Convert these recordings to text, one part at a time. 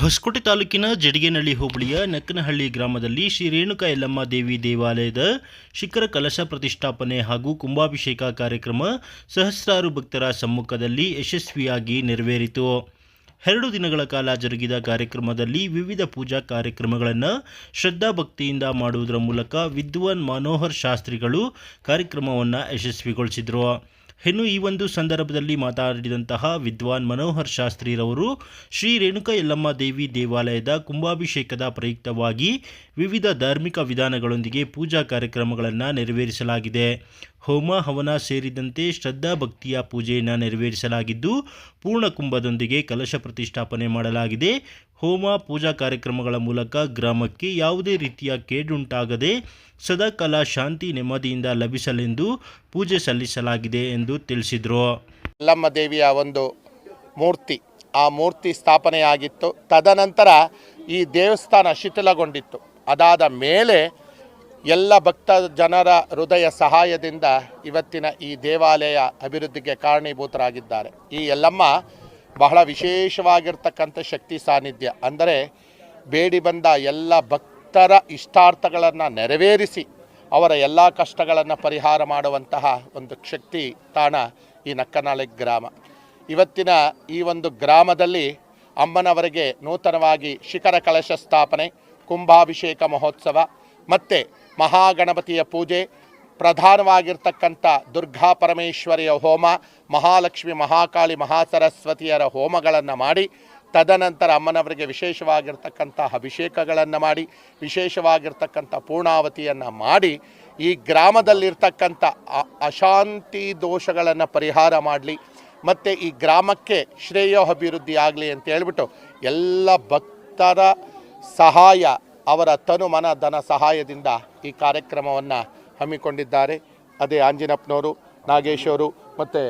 ಹೊಸಕೋಟೆ ತಾಲೂಕಿನ ಜಡಿಗೇನಹಳ್ಳಿ ಹೋಬಳಿಯ ನಕ್ಕನಹಳ್ಳಿ ಗ್ರಾಮದಲ್ಲಿ ಶ್ರೀ ರೇಣುಕಾ ಯಲ್ಲಮ್ಮ ದೇವಿ ದೇವಾಲಯದ ಶಿಖರ ಕಲಶ ಪ್ರತಿಷ್ಠಾಪನೆ ಹಾಗೂ ಕುಂಭಾಭಿಷೇಕ ಕಾರ್ಯಕ್ರಮ ಸಹಸ್ರಾರು ಭಕ್ತರ ಸಮ್ಮುಖದಲ್ಲಿ ಯಶಸ್ವಿಯಾಗಿ ನೆರವೇರಿತು. ಎರಡು ದಿನಗಳ ಕಾಲ ಜರುಗಿದ ಕಾರ್ಯಕ್ರಮದಲ್ಲಿ ವಿವಿಧ ಪೂಜಾ ಕಾರ್ಯಕ್ರಮಗಳನ್ನು ಶ್ರದ್ಧಾಭಕ್ತಿಯಿಂದ ಮಾಡುವುದರ ಮೂಲಕ ವಿದ್ವಾನ್ ಮನೋಹರ್ ಶಾಸ್ತ್ರಿಗಳು ಕಾರ್ಯಕ್ರಮವನ್ನು ಯಶಸ್ವಿಗೊಳಿಸಿದರು. ಇನ್ನು ಈ ಒಂದು ಸಂದರ್ಭದಲ್ಲಿ ಮಾತನಾಡಿದಂತಹ ವಿದ್ವಾನ್ ಮನೋಹರ್ ಶಾಸ್ತ್ರಿರವರು ಶ್ರೀ ರೇಣುಕ ಯಲ್ಲಮ್ಮ ದೇವಿ ದೇವಾಲಯದ ಕುಂಭಾಭಿಷೇಕದ ಪ್ರಯುಕ್ತವಾಗಿ ವಿವಿಧ ಧಾರ್ಮಿಕ ವಿಧಾನಗಳೊಂದಿಗೆ ಪೂಜಾ ಕಾರ್ಯಕ್ರಮಗಳನ್ನು ನೆರವೇರಿಸಲಾಗಿದೆ. ಹೋಮ, ಹವನ ಸೇರಿದಂತೆ ಶ್ರದ್ಧಾ ಭಕ್ತಿಯ ಪೂಜೆಯನ್ನು ನೆರವೇರಿಸಲಾಗಿದ್ದು, ಪೂರ್ಣ ಕುಂಭದೊಂದಿಗೆ ಕಲಶ ಪ್ರತಿಷ್ಠಾಪನೆ ಮಾಡಲಾಗಿದೆ. ಹೋಮ ಪೂಜಾ ಕಾರ್ಯಕ್ರಮಗಳ ಮೂಲಕ ಗ್ರಾಮಕ್ಕೆ ಯಾವುದೇ ರೀತಿಯ ಕೇಡುಂಟಾಗದೆ ಸದಾಕಾಲ ಶಾಂತಿ ನೆಮ್ಮದಿಯಿಂದ ಲಭಿಸಲೆಂದು ಪೂಜೆ ಸಲ್ಲಿಸಲಾಗಿದೆ ಎಂದು ತಿಳಿಸಿದರು. ಯಲ್ಲಮ್ಮ ದೇವಿಯ ಒಂದು ಮೂರ್ತಿ, ಆ ಮೂರ್ತಿ ಸ್ಥಾಪನೆಯಾಗಿತ್ತು. ತದನಂತರ ಈ ದೇವಸ್ಥಾನ ಶಿಥಿಲಗೊಂಡಿತ್ತು. ಅದಾದ ಮೇಲೆ ಎಲ್ಲ ಭಕ್ತ ಜನರ ಹೃದಯ ಸಹಾಯದಿಂದ ಇವತ್ತಿನ ಈ ದೇವಾಲಯ ಅಭಿವೃದ್ಧಿಗೆ ಕಾರಣೀಭೂತರಾಗಿದ್ದಾರೆ. ಈ ಯಲ್ಲಮ್ಮ ಬಹಳ ವಿಶೇಷವಾಗಿರ್ತಕ್ಕಂಥ ಶಕ್ತಿ ಸಾನ್ನಿಧ್ಯ. ಅಂದರೆ ಬೇಡಿ ಬಂದ ಎಲ್ಲ ಭಕ್ತರ ಇಷ್ಟಾರ್ಥಗಳನ್ನು ನೆರವೇರಿಸಿ ಅವರ ಎಲ್ಲ ಕಷ್ಟಗಳನ್ನು ಪರಿಹಾರ ಮಾಡುವಂತಹ ಒಂದು ಶಕ್ತಿ ತಾಣ ಈ ನಕ್ಕನಾಳೆ ಗ್ರಾಮ. ಇವತ್ತಿನ ಈ ಒಂದು ಗ್ರಾಮದಲ್ಲಿ ಅಮ್ಮನವರಿಗೆ ನೂತನವಾಗಿ ಶಿಖರ ಕಳಶ ಸ್ಥಾಪನೆ, ಕುಂಭಾಭಿಷೇಕ ಮಹೋತ್ಸವ, ಮತ್ತು ಮಹಾಗಣಪತಿಯ ಪೂಜೆ ಪ್ರಧಾನವಾಗಿರ್ತಕ್ಕಂಥ ದುರ್ಗಾ ಪರಮೇಶ್ವರಿಯ ಹೋಮ, ಮಹಾಲಕ್ಷ್ಮಿ, ಮಹಾಕಾಳಿ, ಮಹಾಸರಸ್ವತಿಯರ ಹೋಮಗಳನ್ನು ಮಾಡಿ, ತದನಂತರ ಅಮ್ಮನವರಿಗೆ ವಿಶೇಷವಾಗಿರ್ತಕ್ಕಂಥ ಅಭಿಷೇಕಗಳನ್ನು ಮಾಡಿ, ವಿಶೇಷವಾಗಿರ್ತಕ್ಕಂಥ ಪೂರ್ಣಾವತಿಯನ್ನು ಮಾಡಿ, ಈ ಗ್ರಾಮದಲ್ಲಿರ್ತಕ್ಕಂಥ ಅಶಾಂತಿ ದೋಷಗಳನ್ನು ಪರಿಹಾರ ಮಾಡಲಿ, ಮತ್ತು ಈ ಗ್ರಾಮಕ್ಕೆ ಶ್ರೇಯೋ ಅಭಿವೃದ್ಧಿ ಆಗಲಿ ಅಂತ ಹೇಳ್ಬಿಟ್ಟು ಎಲ್ಲ ಭಕ್ತರ ಸಹಾಯ, ಅವರ ತನು ಮನ, ಧನ ಸಹಾಯದಿಂದ ಈ ಕಾರ್ಯಕ್ರಮವನ್ನು ಹಮ್ಮಿಕೊಂಡಿದ್ದಾರೆ. ಅದೇ ಆಂಜಿನಪ್ಪನವರು, ನಾಗೇಶ್ ಅವರು ಮತ್ತು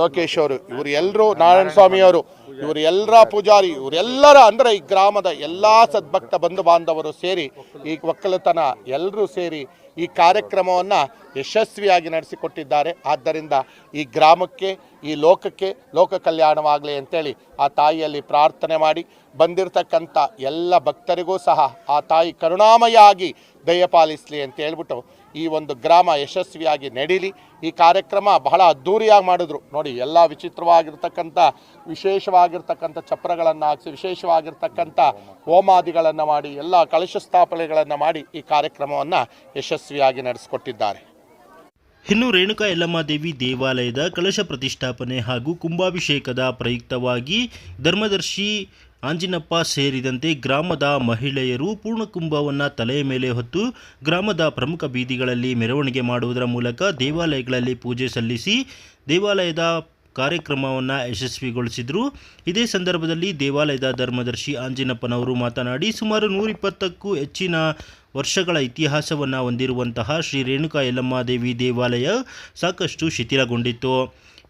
ಲೋಕೇಶ್ ಅವರು. ಇವರು ಎಲ್ಲರೂ ನಾರಾಯಣ ಸ್ವಾಮಿಯವರು ಇವರು ಎಲ್ಲರ ಪೂಜಾರಿ ಇವರೆಲ್ಲರ ಅಂದರೆ ಈ ಗ್ರಾಮದ ಎಲ್ಲ ಸದ್ಭಕ್ತ ಬಂಧು ಬಾಂಧವರು ಸೇರಿ, ಈ ಒಕ್ಕಲತನ ಎಲ್ಲರೂ ಸೇರಿ ಈ ಕಾರ್ಯಕ್ರಮವನ್ನು ಯಶಸ್ವಿಯಾಗಿ ನಡೆಸಿಕೊಟ್ಟಿದ್ದಾರೆ. ಆದ್ದರಿಂದ ಈ ಗ್ರಾಮಕ್ಕೆ, ಈ ಲೋಕಕ್ಕೆ ಲೋಕ ಕಲ್ಯಾಣವಾಗಲಿ ಅಂತೇಳಿ ಆ ತಾಯಿಯಲ್ಲಿ ಪ್ರಾರ್ಥನೆ ಮಾಡಿ, ಬಂದಿರತಕ್ಕಂಥ ಎಲ್ಲ ಭಕ್ತರಿಗೂ ಸಹ ಆ ತಾಯಿ ಕರುಣಾಮಯ ಆಗಿ ದಯಪಾಲಿಸಲಿ ಅಂತ ಹೇಳ್ಬಿಟ್ಟು ಈ ಒಂದು ಗ್ರಾಮ ಯಶಸ್ವಿಯಾಗಿ ನಡೀಲಿ. ಈ ಕಾರ್ಯಕ್ರಮ ಬಹಳ ಅದ್ಧೂರಿಯಾಗಿ ಮಾಡಿದ್ರು. ನೋಡಿ, ಎಲ್ಲ ವಿಚಿತ್ರವಾಗಿರ್ತಕ್ಕಂಥ, ವಿಶೇಷವಾಗಿರ್ತಕ್ಕಂಥ ಚಪ್ರಗಳನ್ನು ಹಾಕಿಸಿ, ವಿಶೇಷವಾಗಿರ್ತಕ್ಕಂಥ ಹೋಮಾದಿಗಳನ್ನು ಮಾಡಿ, ಎಲ್ಲ ಕಲಶ ಸ್ಥಾಪನೆಗಳನ್ನು ಮಾಡಿ ಈ ಕಾರ್ಯಕ್ರಮವನ್ನು ಯಶಸ್ವಿಯಾಗಿ ನಡೆಸಿಕೊಟ್ಟಿದ್ದಾರೆ. ಇನ್ನು ರೇಣುಕಾ ಯಲ್ಲಮ್ಮ ದೇವಿ ದೇವಾಲಯದ ಕಲಶ ಪ್ರತಿಷ್ಠಾಪನೆ ಹಾಗೂ ಕುಂಭಾಭಿಷೇಕದ ಪ್ರಯುಕ್ತವಾಗಿ ಧರ್ಮದರ್ಶಿ ಆಂಜಿನಪ್ಪ ಸೇರಿದಂತೆ ಗ್ರಾಮದ ಮಹಿಳೆಯರು ಪೂರ್ಣಕುಂಭವನ್ನು ತಲೆಯ ಮೇಲೆ ಹೊತ್ತು ಗ್ರಾಮದ ಪ್ರಮುಖ ಬೀದಿಗಳಲ್ಲಿ ಮೆರವಣಿಗೆ ಮಾಡುವುದರ ಮೂಲಕ ದೇವಾಲಯಗಳಲ್ಲಿ ಪೂಜೆ ಸಲ್ಲಿಸಿ ದೇವಾಲಯದ ಕಾರ್ಯಕ್ರಮವನ್ನು ಯಶಸ್ವಿಗೊಳಿಸಿದರು. ಇದೇ ಸಂದರ್ಭದಲ್ಲಿ ದೇವಾಲಯದ ಧರ್ಮದರ್ಶಿ ಆಂಜಿನಪ್ಪನವರು ಮಾತನಾಡಿ, ಸುಮಾರು ನೂರಿಪ್ಪತ್ತಕ್ಕೂ ಹೆಚ್ಚಿನ ವರ್ಷಗಳ ಇತಿಹಾಸವನ್ನು ಹೊಂದಿರುವಂತಹ ಶ್ರೀ ರೇಣುಕಾ ಯಲ್ಲಮ್ಮ ದೇವಿ ದೇವಾಲಯ ಸಾಕಷ್ಟು ಶಿಥಿಲಗೊಂಡಿತ್ತು.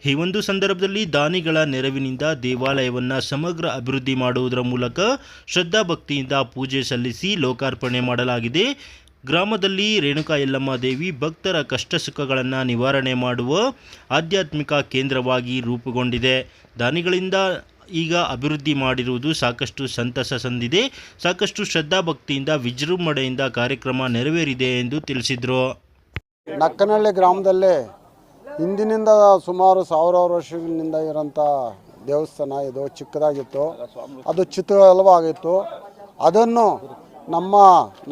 ಈ ಒಂದು ಸಂದರ್ಭದಲ್ಲಿ ದಾನಿಗಳ ನೆರವಿನಿಂದ ದೇವಾಲಯವನ್ನು ಸಮಗ್ರ ಅಭಿವೃದ್ಧಿ ಮಾಡುವುದರ ಮೂಲಕ ಶ್ರದ್ಧಾಭಕ್ತಿಯಿಂದ ಪೂಜೆ ಸಲ್ಲಿಸಿ ಲೋಕಾರ್ಪಣೆ ಮಾಡಲಾಗಿದೆ. ಗ್ರಾಮದಲ್ಲಿ ರೇಣುಕಾ ಯಲ್ಲಮ್ಮ ದೇವಿ ಭಕ್ತರ ಕಷ್ಟ ಸುಖಗಳನ್ನು ನಿವಾರಣೆ ಮಾಡುವ ಆಧ್ಯಾತ್ಮಿಕ ಕೇಂದ್ರವಾಗಿ ರೂಪುಗೊಂಡಿದೆ. ದಾನಿಗಳಿಂದ ಈಗ ಅಭಿವೃದ್ಧಿ ಮಾಡಿರುವುದು ಸಾಕಷ್ಟು ಸಂತಸ ಸಂದಿದೆ. ಸಾಕಷ್ಟು ಶ್ರದ್ಧಾಭಕ್ತಿಯಿಂದ ವಿಜೃಂಭಣೆಯಿಂದ ಕಾರ್ಯಕ್ರಮ ನೆರವೇರಿದೆ ಎಂದು ತಿಳಿಸಿದರು. ನಕ್ಕನಹಳ್ಳಿ ಗ್ರಾಮದಲ್ಲಿ ಹಿಂದಿನಿಂದ ಸುಮಾರು ಸಾವಿರಾರು ವರ್ಷಗಳಿಂದ ಇರೋಂಥ ದೇವಸ್ಥಾನ, ಇದು ಚಿಕ್ಕದಾಗಿತ್ತು. ಅದು ಚಿತ್ರವಾಗಿತ್ತು ಅದನ್ನು ನಮ್ಮ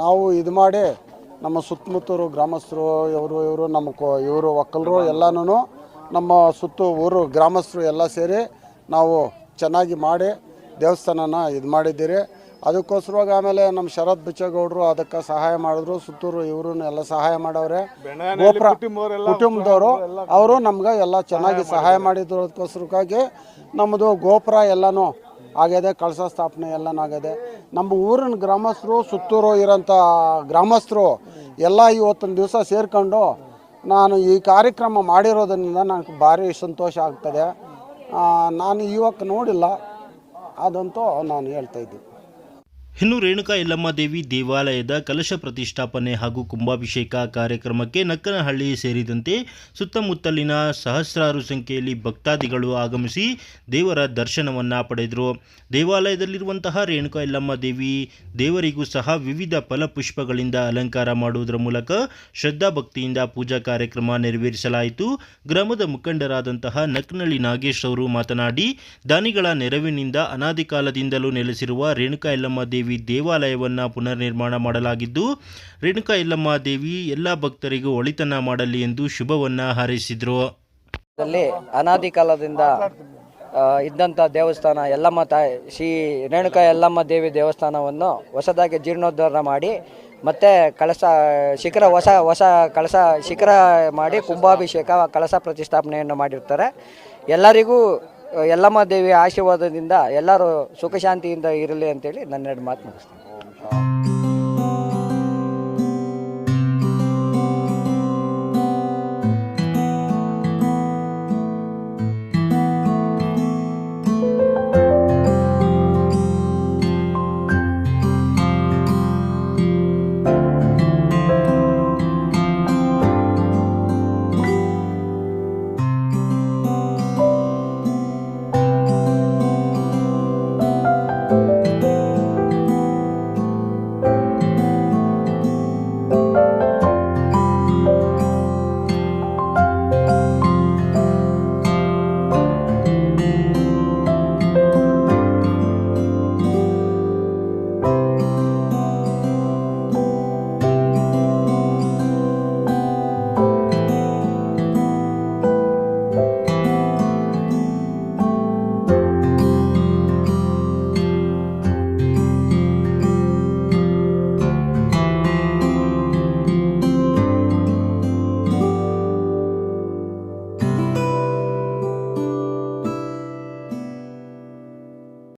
ನಾವು ಇದು ಮಾಡಿ ನಮ್ಮ ಸುತ್ತಮುತ್ತೂರು ಗ್ರಾಮಸ್ಥರು, ಇವರು ಇವರು, ನಮ್ಮ ಕೊ, ಇವರು, ಒಕ್ಕಲರು ಎಲ್ಲನೂ ನಮ್ಮ ಸುತ್ತು ಊರು ಗ್ರಾಮಸ್ಥರು ಎಲ್ಲ ಸೇರಿ ನಾವು ಚೆನ್ನಾಗಿ ಮಾಡಿ ದೇವಸ್ಥಾನನ ಇದು ಮಾಡಿದ್ದೀರಿ. ಅದಕ್ಕೋಸ್ಕರವಾಗಿ ಆಮೇಲೆ ನಮ್ಮ ಶರತ್ ಬಿಚ್ಚೇಗೌಡರು ಅದಕ್ಕೆ ಸಹಾಯ ಮಾಡಿದ್ರು. ಸುತ್ತೂರು ಇವರು ಎಲ್ಲ ಸಹಾಯ ಮಾಡವ್ರೆ. ಗೋಪುರ ಕುಟುಂಬದವರು ಅವರು ನಮ್ಗೆ ಎಲ್ಲ ಚೆನ್ನಾಗಿ ಸಹಾಯ ಮಾಡಿದ್ರು ಅದಕ್ಕೋಸ್ಕರಕ್ಕಾಗಿ ನಮ್ಮದು ಗೋಪುರ ಎಲ್ಲನೂ ಆಗಿದೆ ಕಳಸ ಸ್ಥಾಪನೆ ಎಲ್ಲನೂ ಆಗಿದೆ ನಮ್ಮ ಊರಿನ ಗ್ರಾಮಸ್ಥರು ಸುತ್ತೂರು ಇರೋಂಥ ಗ್ರಾಮಸ್ಥರು ಎಲ್ಲ ಇವತ್ತೊಂದು ದಿವಸ ಸೇರ್ಕೊಂಡು ನಾನು ಈ ಕಾರ್ಯಕ್ರಮ ಮಾಡಿರೋದರಿಂದ ನನಗೆ ಭಾರಿ ಸಂತೋಷ ಆಗ್ತದೆ. ನಾನು ಇವಾಗ ನೋಡಿಲ್ಲ. ಅದಂತೂ ನಾನು ಹೇಳ್ತಾ ಇದ್ದೀನಿ. ಇನ್ನು ರೇಣುಕಾ ಯಲ್ಲಮ್ಮ ದೇವಿ ದೇವಾಲಯದ ಕಲಶ ಪ್ರತಿಷ್ಠಾಪನೆ ಹಾಗೂ ಕುಂಭಾಭಿಷೇಕ ಕಾರ್ಯಕ್ರಮಕ್ಕೆ ನಕ್ಕನಹಳ್ಳಿ ಸೇರಿದಂತೆ ಸುತ್ತಮುತ್ತಲಿನ ಸಹಸ್ರಾರು ಸಂಖ್ಯೆಯಲ್ಲಿ ಭಕ್ತಾದಿಗಳು ಆಗಮಿಸಿ ದೇವರ ದರ್ಶನವನ್ನು ಪಡೆದರು. ದೇವಾಲಯದಲ್ಲಿರುವಂತಹ ರೇಣುಕಾ ಯಲ್ಲಮ್ಮ ದೇವಿ ದೇವರಿಗೂ ಸಹ ವಿವಿಧ ಫಲಪುಷ್ಪಗಳಿಂದ ಅಲಂಕಾರ ಮಾಡುವುದರ ಮೂಲಕ ಶ್ರದ್ಧಾ ಭಕ್ತಿಯಿಂದ ಪೂಜಾ ಕಾರ್ಯಕ್ರಮ ನೆರವೇರಿಸಲಾಯಿತು. ಗ್ರಾಮದ ಮುಖಂಡರಾದಂತಹ ನಕ್ನಳ್ಳಿ ನಾಗೇಶ್ ಅವರು ಮಾತನಾಡಿ, ದಾನಿಗಳ ನೆರವಿನಿಂದ ಅನಾದಿ ಕಾಲದಿಂದಲೂ ನೆಲೆಸಿರುವ ರೇಣುಕಾ ಯಲ್ಲಮ್ಮ ದೇವಿ ದೇವಾಲಯವನ್ನು ಪುನರ್ ನಿರ್ಮಾಣ ಮಾಡಲಾಗಿದ್ದು, ರೇಣುಕಾ ಯಲ್ಲಮ್ಮ ದೇವಿ ಎಲ್ಲ ಭಕ್ತರಿಗೂ ಒಳಿತನ ಮಾಡಲಿ ಎಂದು ಶುಭವನ್ನು ಹಾರೈಸಿದರು. ಅನಾದಿ ಕಾಲದಿಂದ ಇದ್ದಂಥ ದೇವಸ್ಥಾನ ಯಲ್ಲಮ್ಮ ತಾಯಿ, ಶ್ರೀ ರೇಣುಕಾ ಯಲ್ಲಮ್ಮ ದೇವಿ ದೇವಸ್ಥಾನವನ್ನು ಹೊಸದಾಗಿ ಜೀರ್ಣೋದ್ಧಾರ ಮಾಡಿ, ಮತ್ತೆ ಕಳಸ, ಶಿಖರ ಹೊಸ ಹೊಸ ಕಳಸ ಶಿಖರ ಮಾಡಿ ಕುಂಭಾಭಿಷೇಕ, ಕಳಸ ಪ್ರತಿಷ್ಠಾಪನೆಯನ್ನು ಮಾಡಿರ್ತಾರೆ. ಎಲ್ಲರಿಗೂ ಯಲ್ಲಮ್ಮ ದೇವಿಯ ಆಶೀರ್ವಾದದಿಂದ ಎಲ್ಲರೂ ಸುಖಶಾಂತಿಯಿಂದ ಇರಲಿ ಅಂತೇಳಿ ನನ್ನೆರಡು ಮಾತು ಮುಗಿಸ್ತೀನಿ.